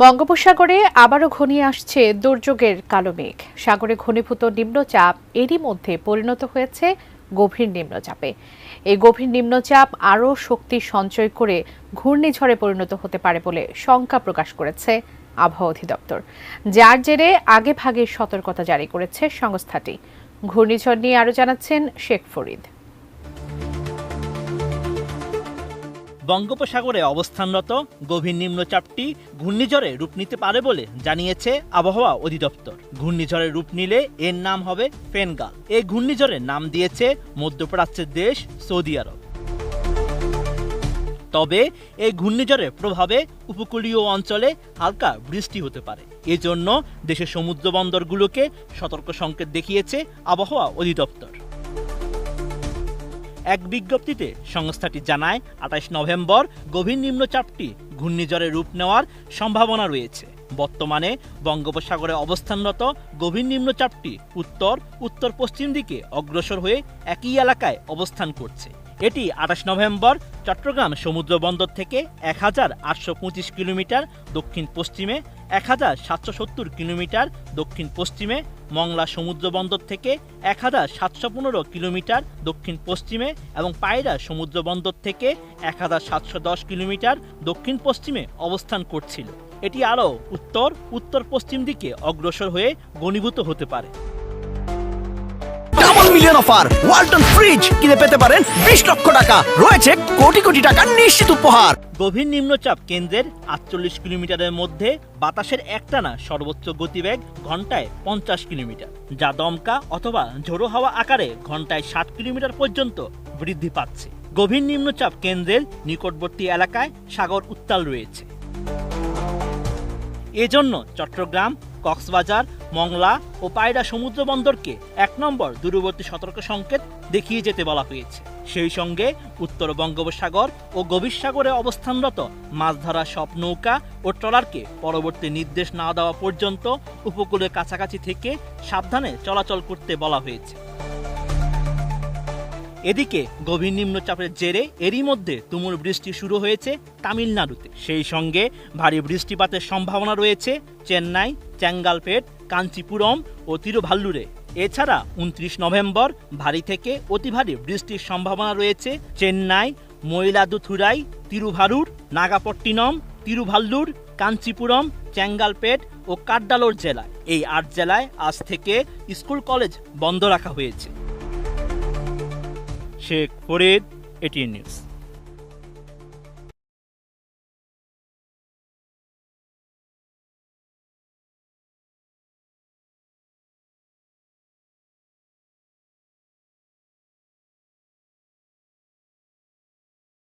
বঙ্গোপসাগরে আবারও ঘনিয়ে আসছে দুর্যোগের কালো মেঘ। সাগরে ঘনীভূত নিম্নচাপ এরই মধ্যে পরিণত হয়েছে গভীর নিম্নচাপে। এই গভীর নিম্নচাপ আরও শক্তি সঞ্চয় করে ঘূর্ণিঝড়ে পরিণত হতে পারে বলে শঙ্কা প্রকাশ করেছে আবহাওয়া অধিদপ্তর। যার জেরে আগে ভাগে সতর্কতা জারি করেছে সংস্থাটি। ঘূর্ণিঝড় নিয়ে আরও জানাচ্ছেন শেখ ফরিদ। বঙ্গোপসাগরে অবস্থানরত গভীর নিম্নচাপটি ঘূর্ণিঝড়ে রূপ নিতে পারে বলে জানিয়েছে আবহাওয়া অধিদপ্তর। ঘূর্ণিঝড়ে রূপ নিলে এর নাম হবে ফেনগাল। এই ঘূর্ণিঝড়ের নাম দিয়েছে মধ্যপ্রাচ্যের দেশ সৌদি আরব। তবে এই ঘূর্ণিঝড়ের প্রভাবে উপকূলীয় অঞ্চলে হালকা বৃষ্টি হতে পারে। এজন্য দেশের সমুদ্র বন্দরগুলোকে সতর্ক সংকেত দেখিয়েছে আবহাওয়া অধিদপ্তর। এক বিজ্ঞপ্তিতে সংস্থাটি জানায় আঠাশ নভেম্বর গভীর নিম্নচাপটি ঘূর্ণিঝড়ে রূপ নেওয়ার সম্ভাবনা রয়েছে। বর্তমানে বঙ্গোপসাগরে অবস্থানরত গভীর নিম্নচাপটি উত্তর উত্তর পশ্চিম দিকে অগ্রসর হয়ে একই এলাকায় অবস্থান করছে। এটি আঠাশ নভেম্বর, চট্টগ্রাম সমুদ্র বন্দর থেকে এক হাজার আটশো পঁচিশ কিলোমিটার দক্ষিণ পশ্চিমে এক হাজার সাতশো সত্তর কিলোমিটার দক্ষিণ পশ্চিমে, মংলা সমুদ্র বন্দর থেকে এক হাজার সাতশো পনেরো কিলোমিটার দক্ষিণ পশ্চিমে এবং পায়রা সমুদ্র বন্দর থেকে এক হাজার সাতশো দশ কিলোমিটার দক্ষিণ পশ্চিমে অবস্থান করছিল। এটি আরও উত্তর উত্তর পশ্চিম দিকে অগ্রসর হয়ে ঘনীভূত হতে পারে। মিলিয়ন অফার ওয়ালটন ফ্রিজ কিনে পেতে পারেন বিশ লক্ষ টাকা। রয়েছে কোটি কোটি টাকার নিশ্চিত উপহার। গভীর নিম্নচাপ কেন্দ্রের আটচল্লিশ কিলোমিটারের মধ্যে বাতাসের একটানা সর্বোচ্চ গতিবেগ ঘন্টায় পঞ্চাশ কিলোমিটার, যা দমকা অথবা ঝোড়ো হাওয়া আকারে ঘন্টায় ষাট কিলোমিটার পর্যন্ত বৃদ্ধি পাচ্ছে। গভীর নিম্নচাপ কেন্দ্রের নিকটবর্তী এলাকায় সাগর উত্তাল রয়েছে। এজন্য চট্টগ্রাম কক্সবাজার, মংলা ও পায়রা সমুদ্র বন্দরকে এক নম্বর দূরবর্তী সতর্ক সংকেত দেখিয়ে যেতে বলা হয়েছে। সেই সঙ্গে উত্তর বঙ্গোপসাগর ও গভীর সাগরে অবস্থানরত মাছ ধরা সব নৌকা ও ট্রলারকে পরবর্তী নির্দেশ না দেওয়া পর্যন্ত উপকূলের কাছাকাছি থেকে সাবধানে চলাচল করতে বলা হয়েছে। এদিকে গভীর নিম্নচাপের জেরে এরই মধ্যে তুমুল বৃষ্টি শুরু হয়েছে তামিলনাড়ুতে। সেই সঙ্গে ভারী বৃষ্টিপাতের সম্ভাবনা রয়েছে চেন্নাই, চ্যাঙ্গালপেট, কাঞ্চিপুরম ও তিরুভাল্লুরে। এছাড়া উনত্রিশ নভেম্বর ভারী থেকে অতি ভারী বৃষ্টির সম্ভাবনা রয়েছে চেন্নাই, ময়লাদুথুরাই, তিরুভারুর, নাগাপট্টিনম, তিরুভাল্লুর, কাঞ্চিপুরম, চ্যাঙ্গালপেট ও কাড্ডালোর জেলায়। এই আট জেলায় আজ থেকে স্কুল কলেজ বন্ধ রাখা হয়েছে। Sheikh Farid ATN news